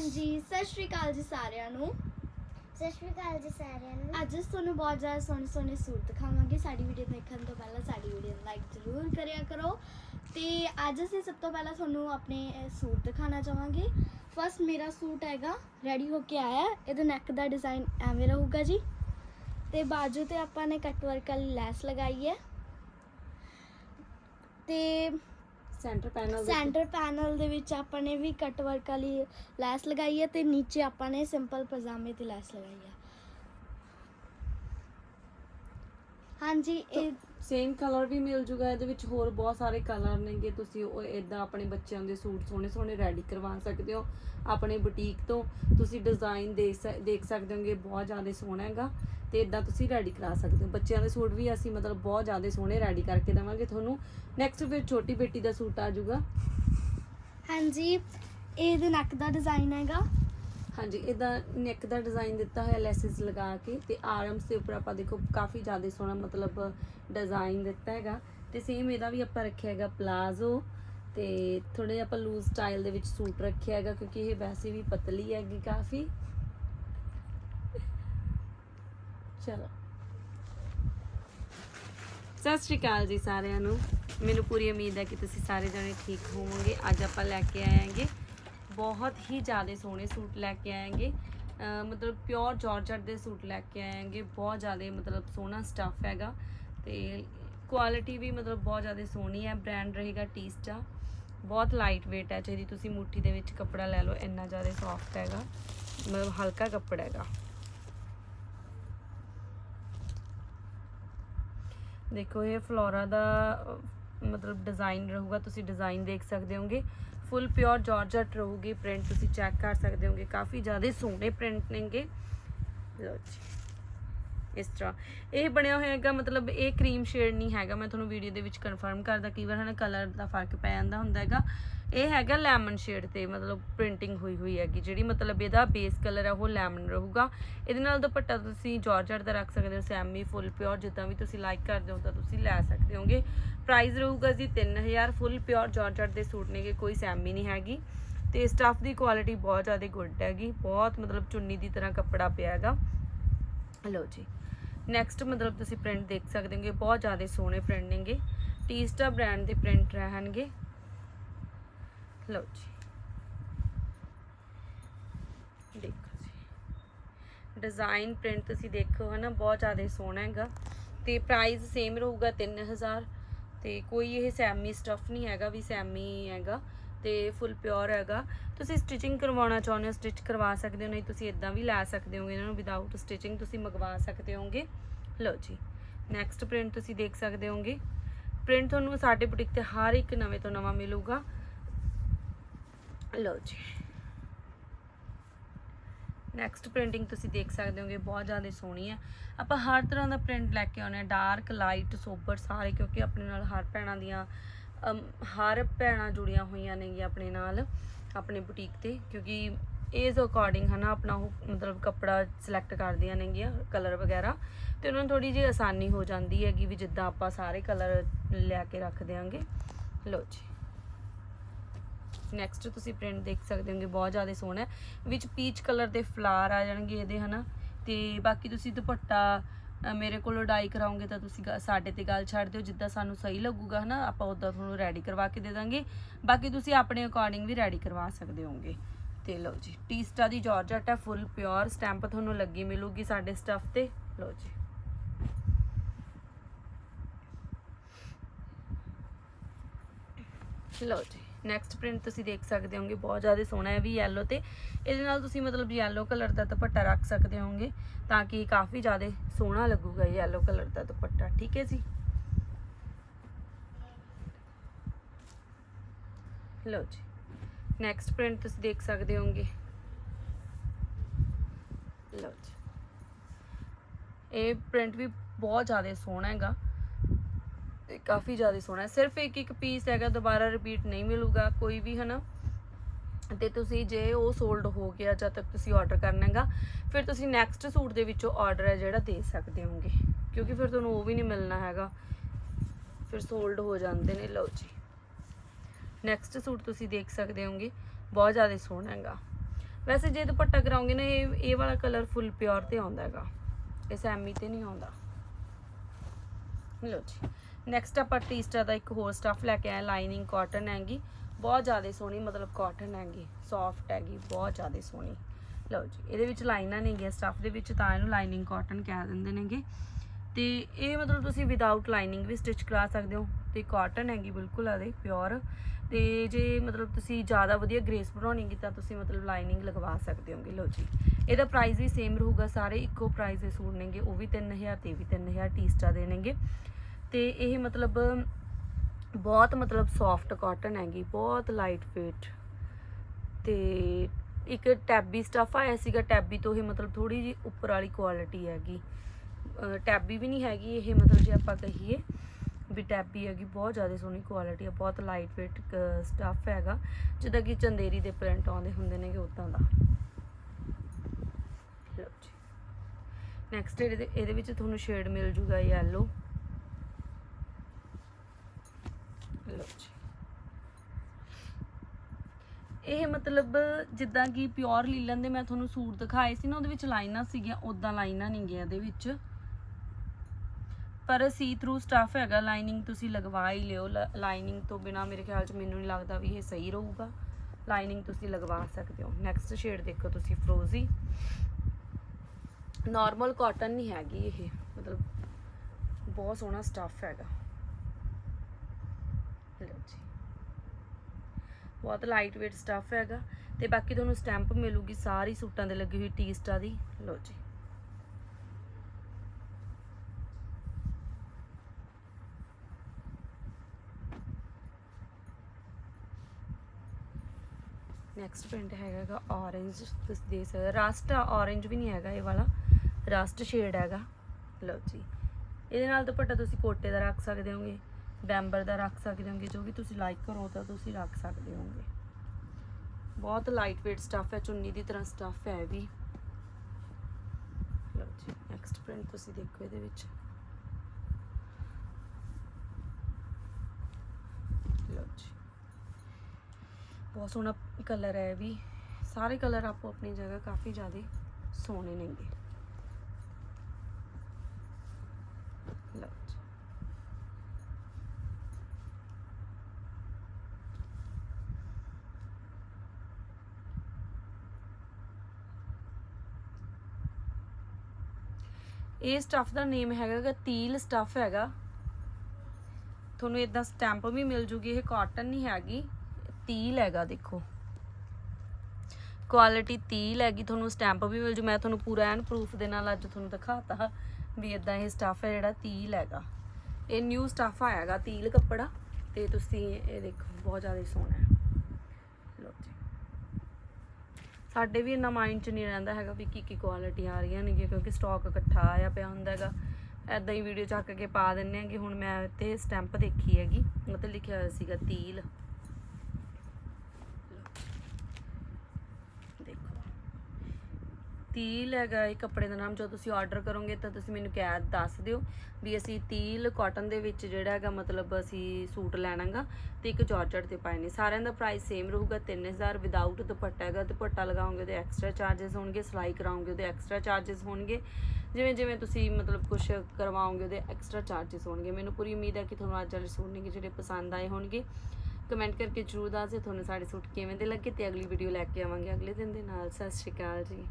ਹਾਂਜੀ ਸਤਿ ਸ਼੍ਰੀ ਅਕਾਲ ਜੀ ਸਾਰਿਆਂ ਨੂੰ। ਸਤਿ ਸ਼੍ਰੀ ਅਕਾਲ ਜੀ ਸਾਰਿਆਂ ਨੂੰ। ਅੱਜ ਅਸੀਂ ਤੁਹਾਨੂੰ ਬਹੁਤ ਜ਼ਿਆਦਾ ਸੋਹਣੇ ਸੋਹਣੇ ਸੂਟ ਦਿਖਾਵਾਂਗੇ। ਸਾਡੀ ਵੀਡੀਓ ਦੇਖਣ ਤੋਂ ਪਹਿਲਾਂ ਸਾਡੀ ਵੀਡੀਓ ਨੂੰ ਲਾਈਕ ਜ਼ਰੂਰ ਕਰਿਆ ਕਰੋ। ਤੇ ਅੱਜ ਅਸੀਂ ਸਭ ਤੋਂ ਪਹਿਲਾਂ ਤੁਹਾਨੂੰ ਆਪਣੇ ਸੂਟ ਦਿਖਾਉਣਾ ਚਾਹਾਂਗੇ। ਫਸਟ ਮੇਰਾ ਸੂਟ ਹੈਗਾ ਰੈਡੀ ਹੋ ਕੇ ਆਇਆ। ਇਹਦੇ ਨੈਕ ਦਾ ਡਿਜ਼ਾਈਨ ਐਵੇਂ ਰਹੂਗਾ ਜੀ। ਤੇ ਬਾਜੂ ਤੇ ਆਪਾਂ ਨੇ ਕੱਟ ਵਰਕ ਵਾਲੀ ਲੈਸ ਲਗਾਈ ਹੈ। ਤੇ ਸੈਂਟਰ ਪੈਨਲ ਸੈਂਟਰ ਪੈਨਲ ਦੇ ਵਿੱਚ ਆਪਾਂ ਨੇ ਵੀ ਕੱਟ ਵਰਕ ਵਾਲੀ ਲੈਸ ਲਗਾਈ ਹੈ ਤੇ ਨੀਚੇ ਆਪਾਂ ਨੇ ਸਿੰਪਲ ਪਜਾਮੇ ਦੀ ਲੈਸ ਲਗਾਈ ਹੈ। ਹਾਂਜੀ ਇਹ ਸੇਮ ਕਲਰ ਵੀ ਮਿਲ ਜੂਗਾ ਇਹਦੇ ਵਿੱਚ ਹੋਰ ਬਹੁਤ ਸਾਰੇ ਕਲਰ ਨੇਗੇ। ਤੁਸੀਂ ਉਹ ਇਦਾਂ ਆਪਣੇ ਬੱਚਿਆਂ ਦੇ ਸੂਟ ਸੋਹਣੇ ਸੋਹਣੇ ਰੈਡੀ ਕਰਵਾ ਸਕਦੇ ਹੋ ਆਪਣੇ ਬੁਟੀਕ ਤੋਂ। ਤੁਸੀਂ ਡਿਜ਼ਾਈਨ ਦੇਖ ਸਕ- ਦੇਖ ਸਕਦੇ ਹੋਗੇ ਬਹੁਤ ਜ਼ਿਆਦਾ ਸੋਹਣਾ ਹੈਗਾ ਤੇ ਇਦਾਂ ਤੁਸੀਂ ਰੈਡੀ ਕਰਾ ਸਕਦੇ ਹੋ। ਬੱਚਿਆਂ ਦੇ ਸੂਟ ਵੀ ਅਸੀਂ ਮਤਲਬ ਬਹੁਤ ਜ਼ਿਆਦਾ ਸੋਹਣੇ ਰੈਡੀ ਕਰਕੇ ਦੇਵਾਂਗੇ ਤੁਹਾਨੂੰ। ਨੈਕਸਟ ਫਿਰ ਛੋਟੀ ਬੇਟੀ ਦਾ ਸੂਟ ਆ ਜਾਊਗਾ ਹਾਂਜੀ ਇਹਦੇ ਨੱਕ ਦਾ ਡਿਜ਼ਾਈਨ ਹੈਗਾ। ਹਾਂਜੀ, ਇਹਦਾ ਨੈਕ ਦਾ ਡਿਜ਼ਾਈਨ ਦਿੱਤਾ ਹੋਇਆ ਲੈਸਿਸ ਲਗਾ ਕੇ ਤੇ ਆਰਮਸ ਦੇ ਉੱਪਰ ਆਪਾਂ ਦੇਖੋ ਕਾਫੀ ਜ਼ਿਆਦਾ ਸੋਹਣਾ ਮਤਲਬ ਡਿਜ਼ਾਈਨ ਦਿੱਤਾ ਹੈਗਾ ਤੇ ਸੇਮ ਇਹਦਾ ਵੀ ਆਪਾਂ ਰੱਖਿਆ ਹੈਗਾ ਪਲਾਜ਼ੋ ਤੇ ਥੋੜੇ ਜਿਹਾ ਆਪਾਂ ਲੂਜ਼ ਸਟਾਈਲ ਦੇ ਵਿੱਚ ਸੂਟ ਰੱਖਿਆ ਹੈਗਾ ਕਿਉਂਕਿ ਇਹ ਵੈਸੇ ਵੀ ਪਤਲੀ ਹੈਗੀ ਕਾਫੀ। ਚਲੋ। ਸਤਿ ਸ਼੍ਰੀ ਅਕਾਲ ਜੀ ਸਾਰਿਆਂ ਨੂੰ। ਮੈਨੂੰ ਪੂਰੀ ਉਮੀਦ ਹੈ ਕਿ ਤੁਸੀਂ ਸਾਰੇ ਜਣੇ ਠੀਕ ਹੋਵੋਗੇ। ਅੱਜ ਆਪਾਂ ਲੈ ਕੇ ਆਏ ਹਾਂਗੇ ਬਹੁਤ ਹੀ ਜ਼ਿਆਦਾ ਸੋਹਣੇ ਸੂਟ ਲੈ ਕੇ ਆਏਗੇ। ਮਤਲਬ ਪਿਓਰ ਜਾਰਜਟ ਦੇ ਸੂਟ ਲੈ ਕੇ ਆਏਗੇ। ਬਹੁਤ ਜ਼ਿਆਦਾ ਮਤਲਬ ਸੋਹਣਾ ਸਟੱਫ ਹੈਗਾ ਤੇ ਕੁਆਲਿਟੀ ਵੀ ਮਤਲਬ ਬਹੁਤ ਜ਼ਿਆਦਾ ਸੋਹਣੀ ਹੈ ਬ੍ਰਾਂਡ ਰਹੇਗਾ ਟੀਸਟਾ। ਬਹੁਤ ਲਾਈਟ weight ਹੈ, ਜਿਹਦੀ ਤੁਸੀਂ ਮੁੱਠੀ ਦੇ ਵਿੱਚ ਕੱਪੜਾ ਲੈ ਲਓ, ਇੰਨਾ ਜ਼ਿਆਦਾ ਸੌਫਟ ਹੈਗਾ। ਮਤਲਬ ਹਲਕਾ ਕੱਪੜਾ ਹੈਗਾ। ਦੇਖੋ, ਇਹ ਫਲੋਰਾ ਦਾ ਮਤਲਬ ਡਿਜ਼ਾਈਨ ਰਹੂਗਾ, ਤੁਸੀਂ ਡਿਜ਼ਾਈਨ ਦੇਖ ਸਕਦੇ ਹੋਗੇ। ਫੁੱਲ ਪਿਓਰ ਜਾਰਜਟ ਰਹੂਗੀ ਪ੍ਰਿੰਟ ਤੁਸੀਂ ਚੈੱਕ ਕਰ ਸਕਦੇ ਹੋਗੇ, ਕਾਫੀ ਜ਼ਿਆਦਾ ਸੋਹਣੇ ਪ੍ਰਿੰਟ ਨੇਗੇ। ਲਓ ਜੀ, ਇਸ ਤਰ੍ਹਾਂ। ਇਹ ਬਣਿਆ ਹੋਇਆ ਹੈਗਾ, ਮਤਲਬ ਇਹ ਕਰੀਮ ਸ਼ੇਡ ਨਹੀਂ ਹੈਗਾ, ਮੈਂ ਤੁਹਾਨੂੰ ਵੀਡੀਓ ਦੇ ਵਿੱਚ ਕਨਫਰਮ ਕਰਦਾ, ਕਈ ਵਾਰ ਹਨਾ ਕਲਰ ਦਾ ਫ਼ਰਕ ਪੈ ਜਾਂਦਾ ਹੁੰਦਾ ਹੈਗਾ। ਇਹ ਹੈਗਾ ਲੈਮਨ ਸ਼ੇਡ ਤੇ ਮਤਲਬ ਪ੍ਰਿੰਟਿੰਗ ਹੋਈ ਹੋਈ ਹੈਗੀ, ਜਿਹੜੀ ਮਤਲਬ ਇਹਦਾ ਬੇਸ ਕਲਰ ਹੈ ਉਹ ਲੈਮਨ ਰਹੂਗਾ। ਇਹਦੇ ਨਾਲ ਦੁਪੱਟਾ ਤੁਸੀਂ ਜਾਰਜਟ ਦਾ ਰੱਖ ਸਕਦੇ ਹੋ, ਸੈਮੀ ਫੁੱਲ ਪਿਓਰ ਜਿੱਦਾਂ ਵੀ ਤੁਸੀਂ ਲਾਈਕ ਕਰਦੇ ਹੋ, ਤਾਂ ਤੁਸੀਂ ਲੈ ਸਕਦੇ ਹੋਗੇ। ਪ੍ਰਾਈਸ ਰਹੂਗਾ ਜੀ 3000 ਫੁੱਲ ਪਿਓਰ ਜਾਰਜਟ ਦੇ ਸੂਟ ਨੇਗੇ, ਕੋਈ ਸੈਮੀ ਨਹੀਂ ਹੈਗੀ। ਤੇ ਸਟੱਫ ਦੀ ਕੁਆਲਿਟੀ ਬਹੁਤ ਜ਼ਿਆਦਾ ਗੁੱਡ ਹੈਗੀ, ਬਹੁਤ ਮਤਲਬ ਚੁੰਨੀ ਦੀ ਤਰ੍ਹਾਂ ਕੱਪੜਾ ਪਿਆ ਹੈਗਾ। ਲਓ ਜੀ ਨੈਕਸਟ ਮਤਲਬ ਤੁਸੀਂ ਪ੍ਰਿੰਟ ਦੇਖ ਸਕਦੇ ਹੋਗੇ, ਬਹੁਤ ਜ਼ਿਆਦਾ ਸੋਹਣੇ ਪ੍ਰਿੰਟ ਨੇਗੇ। ਟੀਸਟਾ ਬ੍ਰਾਂਡ ਦੇ ਪ੍ਰਿੰਟ ਰਹਿਣਗੇ। ਲਓ ਜੀ। ਦੇਖੋ ਜੀ। ਡਿਜ਼ਾਈਨ ਪ੍ਰਿੰਟ ਤੁਸੀਂ ਦੇਖੋ ਹਨਾ, ਬਹੁਤ ਜ਼ਿਆਦਾ ਸੋਹਣਾ ਹੈਗਾ। ਤੇ ਪ੍ਰਾਈਸ ਸੇਮ ਰਹੂਗਾ 3000 ਤੇ ਕੋਈ ਇਹ ਸੈਮੀ ਸਟਫ ਨਹੀਂ ਹੈਗਾ ਵੀ ਸੈਮੀ ਹੈਗਾ ਤੇ ਫੁੱਲ ਪਿਓਰ ਹੈਗਾ। ਤੁਸੀਂ ਸਟਿਚਿੰਗ ਕਰਵਾਉਣਾ ਚਾਹੁੰਦੇ ਹੋ ਸਟਿਚ ਕਰਵਾ ਸਕਦੇ ਹੋ, ਨਹੀਂ ਤੁਸੀਂ ਇਦਾਂ ਵੀ ਲੈ ਸਕਦੇ ਹੋਗੇ ਇਹਨਾਂ ਨੂੰ ਵਿਦਆਊਟ ਸਟਿਚਿੰਗ ਤੁਸੀਂ ਮੰਗਵਾ ਸਕਦੇ ਹੋਗੇ। ਲਓ ਜੀ। ਨੈਕਸਟ ਪ੍ਰਿੰਟ ਤੁਸੀਂ ਦੇਖ ਸਕਦੇ ਹੋਗੇ। ਪ੍ਰਿੰਟ ਤੁਹਾਨੂੰ ਸਾਡੇ ਬੁਟੀਕ ਤੇ ਹਰ ਇੱਕ ਨਵੇਂ ਤੋਂ ਨਵਾਂ ਮਿਲੂਗਾ। ਲਓ ਜੀ। ਨੈਕਸਟ ਪ੍ਰਿੰਟਿੰਗ ਤੁਸੀਂ ਦੇਖ ਸਕਦੇ ਹੋਗੇ, ਬਹੁਤ ਜ਼ਿਆਦਾ ਸੋਹਣੀ ਹੈ। ਆਪਾਂ ਹਰ ਤਰ੍ਹਾਂ ਦਾ ਪ੍ਰਿੰਟ ਲੈ ਕੇ ਆਉਂਦੇ ਹਾਂ ਡਾਰਕ ਲਾਈਟ ਸੋਬਰ ਸਾਰੇ, ਕਿਉਂਕਿ ਆਪਣੇ ਨਾਲ ਹਰ ਭੈਣਾਂ ਦੀਆਂ ਹਰ ਭੈਣਾਂ ਜੁੜੀਆਂ ਹੋਈਆਂ ਨੇਗੀਆਂ ਆਪਣੇ ਨਾਲ, ਆਪਣੇ ਬੁਟੀਕ ਤੇ, ਕਿਉਂਕਿ ਏਜ ਅਕੋਰਡਿੰਗ ਹਨਾ ਆਪਣਾ ਉਹ ਮਤਲਬ ਕੱਪੜਾ ਸਿਲੈਕਟ ਕਰਦੀਆਂ ਨੇਗੀਆਂ ਕਲਰ ਵਗੈਰਾ, ਤੇ ਉਹਨਾਂ ਨੂੰ ਥੋੜੀ ਜਿਹੀ ਆਸਾਨੀ ਹੋ ਜਾਂਦੀ ਹੈਗੀ ਵੀ ਜਿੱਦਾਂ ਆਪਾਂ ਸਾਰੇ ਕਲਰ ਲੈ ਕੇ ਰੱਖ ਦਿਆਂਗੇ। ਲਓ ਜੀ। ਨੈਕਸਟ ਤੁਸੀਂ ਪ੍ਰਿੰਟ ਦੇਖ ਸਕਦੇ ਹੋਗੇ, ਬਹੁਤ ਜ਼ਿਆਦਾ ਸੋਹਣਾ ਹੈ। ਵਿੱਚ ਪੀਚ ਕਲਰ ਦੇ ਫਲਾਰ ਆ ਜਾਣਗੇ ਇਹਦੇ, ਹਨਾ? ਤੇ ਬਾਕੀ ਤੁਸੀਂ ਦੁਪੱਟਾ ਮੇਰੇ ਕੋਲੋਂ ਡਾਈ ਕਰਾਉਂਗੇ ਤਾਂ ਤੁਸੀਂ ਸਾਡੇ ਤੇ ਗੱਲ ਛੱਡ ਦਿਓ, ਜਿੱਦਾਂ ਸਾਨੂੰ ਸਹੀ ਲੱਗੂਗਾ, ਹਨਾ? ਆਪਾਂ ਉਦਾਂ ਤੁਹਾਨੂੰ ਰੈਡੀ ਕਰਵਾ ਕੇ ਦੇ ਦਾਂਗੇ। ਬਾਕੀ ਤੁਸੀਂ ਆਪਣੇ ਅਕੋਰਡਿੰਗ ਵੀ ਰੈਡੀ ਕਰਵਾ ਸਕਦੇ ਹੋਗੇ। ਤੇ ਲਓ ਜੀ ਟੀਸਟਾ ਦੀ ਜਾਰਜਟ ਹੈ ਫੁੱਲ ਪਿਓਰ ਸਟੈਂਪ ਤੁਹਾਨੂੰ ਲੱਗੀ ਮਿਲੂਗੀ ਸਾਡੇ ਸਟਫ ਤੇ। ਲਓ ਜੀ। ਲਓ ਜੀ। ਨੈਕਸਟ ਪ੍ਰਿੰਟ ਤੁਸੀਂ ਦੇਖ ਸਕਦੇ ਹੋਗੇ, ਬਹੁਤ ਜ਼ਿਆਦਾ ਸੋਹਣਾ ਹੈ ਵੀ yellow ਤੇ। ਇਹਦੇ ਨਾਲ ਤੁਸੀਂ ਮਤਲਬ yellow ਕਲਰ ਦਾ ਦੁਪੱਟਾ ਰੱਖ ਸਕਦੇ ਹੋਗੇ ਤਾਂ ਕਿ ਕਾਫੀ ਜ਼ਿਆਦਾ ਸੋਹਣਾ ਲੱਗੂਗਾ yellow ਕਲਰ ਦਾ ਦੁਪੱਟਾ, ਠੀਕ ਹੈ ਜੀ? ਲਓ ਜੀ ਨੈਕਸਟ ਪ੍ਰਿੰਟ ਤੁਸੀਂ ਦੇਖ ਸਕਦੇ ਹੋਗੇ। ਲਓ ਜੀ, ਇਹ ਪ੍ਰਿੰਟ ਵੀ ਬਹੁਤ ਜ਼ਿਆਦਾ ਸੋਹਣਾ ਹੈਗਾ। ਕਾਫੀ ਜ਼ਿਆਦਾ ਸੋਹਣਾ ਹੈ। ਸਿਰਫ ਇੱਕ ਇੱਕ ਪੀਸ ਹੈਗਾ, ਦੁਬਾਰਾ ਰਿਪੀਟ ਨਹੀਂ ਮਿਲੂਗਾ, ਕੋਈ ਵੀ, ਹਨਾ? ਤੇ ਤੁਸੀਂ ਜੇ ਉਹ ਸੋਲਡ ਹੋ ਗਿਆ ਜਦ ਤੱਕ ਤੁਸੀਂ ਆਰਡਰ ਕਰਨਾ ਹੈਗਾ, ਫਿਰ ਤੁਸੀਂ ਨੈਕਸਟ ਸੂਟ ਦੇ ਵਿੱਚੋਂ ਆਰਡਰ ਹੈ ਜਿਹੜਾ ਦੇ ਸਕਦੇ ਹੋਗੇ। ਕਿਉਂਕਿ ਫਿਰ ਤੁਹਾਨੂੰ ਉਹ ਵੀ ਨਹੀਂ ਮਿਲਣਾ ਹੈਗਾ। ਫਿਰ ਸੋਲਡ ਹੋ ਜਾਂਦੇ ਨੇ, ਲਓ ਜੀ। ਨੈਕਸਟ ਸੂਟ ਤੁਸੀਂ ਦੇਖ ਸਕਦੇ ਹੋਗੇ, ਬਹੁਤ ਜ਼ਿਆਦਾ ਸੋਹਣਾ ਹੈਗਾ। ਵੈਸੇ ਜੇ ਦੁਪੱਟਾ ਕਰਾਉਂਗੇ ਨਾ, ਇਹ ਇਹ ਵਾਲਾ ਕਲਰ ਫੁੱਲ ਪਿਓਰ ਤੇ ਆਉਂਦਾ ਹੈਗਾ। ਇਹ ਸੈਮੀ ਤੇ ਨਹੀਂ ਆਉਂਦਾ। ਲਓ ਜੀ। ਨੈਕਸਟ ਆਪਾਂ ਟੀਸਟਾ ਦਾ ਇੱਕ ਹੋਰ ਸਟਫ ਲੈ ਕੇ ਆਏ ਲਾਈਨਿੰਗ ਕਾਟਨ ਹੈਗੀ, ਬਹੁਤ ਜ਼ਿਆਦਾ ਸੋਹਣੀ, ਮਤਲਬ ਕਾਟਨ ਹੈਗੀ ਸੌਫਟ ਹੈਗੀ, ਬਹੁਤ ਜ਼ਿਆਦਾ ਸੋਹਣੀ। ਲਓ ਜੀ, ਇਹਦੇ ਵਿੱਚ ਲਾਈਨਾਂ ਨੇਗੀਆਂ ਸਟਫ ਦੇ ਵਿੱਚ ਤਾਂ ਇਹਨੂੰ ਲਾਈਨਿੰਗ ਕਾਟਨ ਕਹਿ ਦਿੰਦੇ ਨੇਗੇ। ਤੇ ਇਹ ਮਤਲਬ ਤੁਸੀਂ ਵਿਦਆਊਟ ਲਾਈਨਿੰਗ ਵੀ ਸਟਿਚ ਕਰਾ ਸਕਦੇ ਹੋ, ਤੇ ਕਾਟਨ ਹੈਗੀ ਬਿਲਕੁਲ ਆਦੇ ਪਿਓਰ ਤੇ ਜੇ ਮਤਲਬ ਤੁਸੀਂ ਜ਼ਿਆਦਾ ਵਧੀਆ ਗ੍ਰੇਸ ਬਣਾਉਣੀ ਤਾਂ ਤੁਸੀਂ ਮਤਲਬ ਲਾਈਨਿੰਗ ਲਗਵਾ ਸਕਦੇ ਹੋਗੇ। ਲਓ ਜੀ, ਇਹਦਾ ਪ੍ਰਾਈਸ ਵੀ ਸੇਮ ਰਹੂਗਾ, ਸਾਰੇ ਇੱਕੋ ਪ੍ਰਾਈਸ ਦੇ ਸੂਟ ਨੇਗੇ, ਉਹ ਵੀ 3000 ਤੇ ਇਹ ਵੀ 3000 ਟੀਸਟਾ ਦੇ ਨੇਗੇ। ਤੇ ਇਹ ਮਤਲਬ ਬਹੁਤ ਮਤਲਬ ਸੌਫਟ ਕਾਟਨ ਹੈਗੀ, ਬਹੁਤ ਲਾਈਟ weight ਤੇ ਇੱਕ ਟੈਬੀ ਸਟਫ ਆਇਆ ਸੀਗਾ ਟੈਬੀ ਤੋਂ ਇਹ ਮਤਲਬ ਥੋੜੀ ਜੀ ਉੱਪਰ ਵਾਲੀ ਕੁਆਲਿਟੀ ਹੈਗੀ। ਟੈਬੀ ਵੀ ਨਹੀਂ ਹੈਗੀ ਇਹ ਮਤਲਬ ਜੇ ਆਪਾਂ ਕਹੀਏ ਵੀ ਟੈਬੀ ਹੈਗੀ, ਬਹੁਤ ਜ਼ਿਆਦਾ ਸੋਹਣੀ ਕੁਆਲਿਟੀ ਆ, ਬਹੁਤ ਲਾਈਟ weight ਸਟਫ ਹੈਗਾ, ਜਿੱਦਾਂ ਕਿ ਚੰਦੇਰੀ ਦੇ ਪ੍ਰਿੰਟ ਆਉਂਦੇ ਹੁੰਦੇ ਨੇਗੇ ਉਦਾਂ ਦਾ। ਲਓ ਜੀ। ਨੈਕਸਟ ਇਹਦੇ ਵਿੱਚ ਤੁਹਾਨੂੰ ਸ਼ੇਡ ਮਿਲ ਜੂਗਾ ਯੈਲੋ ਲਓ ਜੀ ਇਹ ਮਤਲਬ ਜਿੱਦਾਂ ਕਿ ਪਿਓਰ ਲੀਲਨ ਦੇ ਮੈਂ ਤੁਹਾਨੂੰ ਸੂਟ ਦਿਖਾਏ ਸੀ ਨਾ, ਉਹਦੇ ਵਿੱਚ ਲਾਈਨਾਂ ਸੀਗੀਆਂ ਉਦਾਂ ਲਾਈਨਾਂ ਨਹੀਂ ਗਿਆ ਇਹਦੇ ਵਿੱਚ। ਪਰ ਸੀ ਥਰੂ ਸਟਫ ਹੈਗਾ ਲਾਈਨਿੰਗ ਤੁਸੀਂ ਲਗਵਾ ਹੀ ਲਿਓ ਲਾਈਨਿੰਗ ਤੋਂ ਬਿਨਾ ਮੇਰੇ ਖਿਆਲ 'ਚ ਮੈਨੂੰ ਨਹੀਂ ਲੱਗਦਾ ਵੀ ਇਹ ਸਹੀ ਰਹੂਗਾ। ਲਾਈਨਿੰਗ ਤੁਸੀਂ ਲਗਵਾ ਸਕਦੇ ਹੋ। ਨੈਕਸਟ ਸ਼ੇਡ ਦੇਖੋ ਤੁਸੀਂ ਫਰੋਜ਼ੀ ਨਾਰਮਲ ਕਾਟਨ ਨਹੀਂ ਹੈਗੀ ਇਹ। ਮਤਲਬ ਬਹੁਤ ਸੋਹਣਾ ਸਟੱਫ ਹੈਗਾ ਲਓ ਜੀ ਬਹੁਤ ਲਾਈਟ weight ਸਟੱਫ ਹੈਗਾ। ਤੇ ਬਾਕੀ ਤੁਹਾਨੂੰ ਸਟੈਂਪ ਮਿਲੂਗੀ, ਸਾਰੀ ਸੂਟਾਂ ਦੇ ਲੱਗੀ ਹੋਈ ਟੀਸਟਾ ਦੀ। ਲਓ ਜੀ। ਨੈਕਸਟ ਪ੍ਰਿੰਟ ਹੈਗਾ orange, ਤੁਸੀਂ ਦੇਖ ਸਕਦੇ ਰਸਟ orange ਵੀ ਨਹੀਂ ਹੈਗਾ ਇਹ ਵਾਲਾ। ਰਸਟ ਸ਼ੇਡ ਹੈਗਾ। ਲਓ ਜੀ। ਇਹਦੇ ਨਾਲ ਦੁਪੱਟਾ ਤੁਸੀਂ ਕੋਟੇ ਦਾ ਰੱਖ ਸਕਦੇ ਹੋਗੇ। ਬੈਂਬਰ ਦਾ ਰੱਖ ਸਕਦੇ ਹੋਗੇ, ਜੋ ਵੀ ਤੁਸੀਂ ਲਾਈਕ ਕਰੋ ਤਾਂ ਤੁਸੀਂ ਰੱਖ ਸਕਦੇ ਹੋਗੇ। ਬਹੁਤ ਲਾਈਟ weight ਸਟੱਫ ਹੈ, ਚੁੰਨੀ ਦੀ ਤਰ੍ਹਾਂ ਸਟੱਫ ਹੈ ਇਹ ਵੀ। ਲਓ ਜੀ ਨੈਕਸਟ ਪ੍ਰਿੰਟ ਤੁਸੀਂ ਦੇਖੋ ਇਹਦੇ ਵਿੱਚ। ਲਓ ਜੀ। ਬਹੁਤ ਸੋਹਣਾ ਕਲਰ ਹੈ ਇਹ ਵੀ। ਸਾਰੇ ਕਲਰ ਆਪੋ ਆਪਣੀ ਜਗ੍ਹਾ ਕਾਫੀ ਜ਼ਿਆਦਾ ਸੋਹਣੇ ਨੇਗੇ ਲਓ ਜੀ ਇਹ ਸਟੱਫ ਦਾ ਨੇਮ ਹੈਗਾ ਤੀਲ ਸਟੱਫ ਹੈਗਾ। ਤੁਹਾਨੂੰ ਇਦਾਂ ਸਟੈਂਪ ਵੀ ਮਿਲ ਜੂਗੀ, ਇਹ ਕਾਟਨ ਨਹੀਂ ਹੈਗੀ, ਤੀਲ ਹੈਗਾ ਦੇਖੋ। ਕੁਆਲਿਟੀ ਤੀਲ ਹੈਗੀ, ਤੁਹਾਨੂੰ ਸਟੈਂਪ ਵੀ ਮਿਲ ਜੂ। ਮੈਂ ਤੁਹਾਨੂੰ ਪੂਰਾ ਐਨ ਪ੍ਰੂਫ ਦੇ ਨਾਲ ਅੱਜ ਤੁਹਾਨੂੰ ਦਿਖਾਤਾ ਵੀ ਇਦਾਂ ਇਹ ਸਟੱਫ ਹੈ ਜਿਹੜਾ ਤੀਲ ਹੈਗਾ। ਇਹ ਨਿਊ ਸਟੱਫ ਆਇਆਗਾ ਤੀਲ ਕੱਪੜਾ। ਤੇ ਤੁਸੀਂ ਇਹ ਦੇਖੋ, ਬਹੁਤ ਜ਼ਿਆਦਾ ਸੋਹਣਾ ਹੈ ਲਓ ਜੀ ਸਾਡੇ ਵੀ ਇੰਨਾ ਮਾਈਂਡ 'ਚ ਨਹੀਂ ਰਹਿੰਦਾ ਹੈਗਾ ਵੀ ਕੀ ਕੀ ਕੁਆਲਿਟੀ ਆ ਰਹੀਆਂ ਨੇ ਕਿਉਂਕਿ ਸਟਾਕ ਇਕੱਠਾ ਆਇਆ ਪਿਆ ਹੁੰਦਾ ਹੈਗਾ। ਐਦਾਂ ਹੀ ਵੀਡੀਓ ਚੱਕ ਕੇ ਪਾ ਦਿੰਨੇ ਆ ਕਿ ਹੁਣ ਮੈਂ ਤੇ ਸਟੈਂਪ ਦੇਖੀ ਹੈਗੀ, ਉਹ ਤੇ ਲਿਖਿਆ ਹੋਇਆ ਸੀਗਾ ਤੀਲ ਦੇਖੋ ਤੀਲ ਹੈਗਾ ਇਹ ਕੱਪੜੇ ਦਾ ਨਾਮ, ਜੋ ਤੁਸੀਂ ਆਰਡਰ ਕਰੋਗੇ ਤਾਂ ਤੁਸੀਂ ਮੈਨੂੰ ਕੈਦ ਦੱਸ ਦਿਓ ਵੀ ਅਸੀਂ ਤੀਲ ਕਾਟਨ ਦੇ ਵਿੱਚ ਜਿਹੜਾ ਹੈਗਾ ਮਤਲਬ ਅਸੀਂ ਸੂਟ ਲੈਣਾਗਾ ਤੇ ਇੱਕ ਜਾਰਜਟ ਤੇ ਪਾਏ ਨੇ। ਸਾਰਿਆਂ ਦਾ ਪ੍ਰਾਈਸ ਸੇਮ ਰਹੂਗਾ 3000 ਵਿਦਆਊਟ ਦੁਪੱਟਾ ਹੈਗਾ, ਦੁਪੱਟਾ ਲਗਾਉਂਗੇ ਤੇ ਐਕਸਟਰਾ ਚਾਰजेस ਹੋਣਗੇ, ਸਲਾਈ ਕਰਾਉਂਗੇ ਉਹਦੇ ਐਕਸਟਰਾ ਚਾਰजेस ਹੋਣਗੇ। ਜਿਵੇਂ ਜਿਵੇਂ ਤੁਸੀਂ ਮਤਲਬ ਕੁਝ ਕਰਵਾਉਂਗੇ ਉਹਦੇ ਐਕਸਟਰਾ ਚਾਰजेस ਹੋਣਗੇ। ਮੈਨੂੰ ਪੂਰੀ ਉਮੀਦ ਹੈ ਕਿ ਤੁਹਾਨੂੰ ਅੱਜ ਵਾਲੇ ਸੂਟ ਨੇ ਜਿਹੜੇ ਪਸੰਦ ਆਏ ਹੋਣਗੇ। ਕਮੈਂਟ ਕਰਕੇ ਜ਼ਰੂਰ ਦੱਸ ਦਿਓ ਤੁਹਾਨੂੰ ਸਾਡੇ ਸੂਟ ਕਿਵੇਂ ਦੇ ਲੱਗੇ ਤੇ ਅਗਲੀ ਵੀਡੀਓ ਲੈ ਕੇ ਆਵਾਂਗੇ। ਅਗਲੇ ਦਿਨ ਦੇ ਨਾਲ, ਸਤਿ ਸ਼੍ਰੀ ਅਕਾਲ ਜੀ।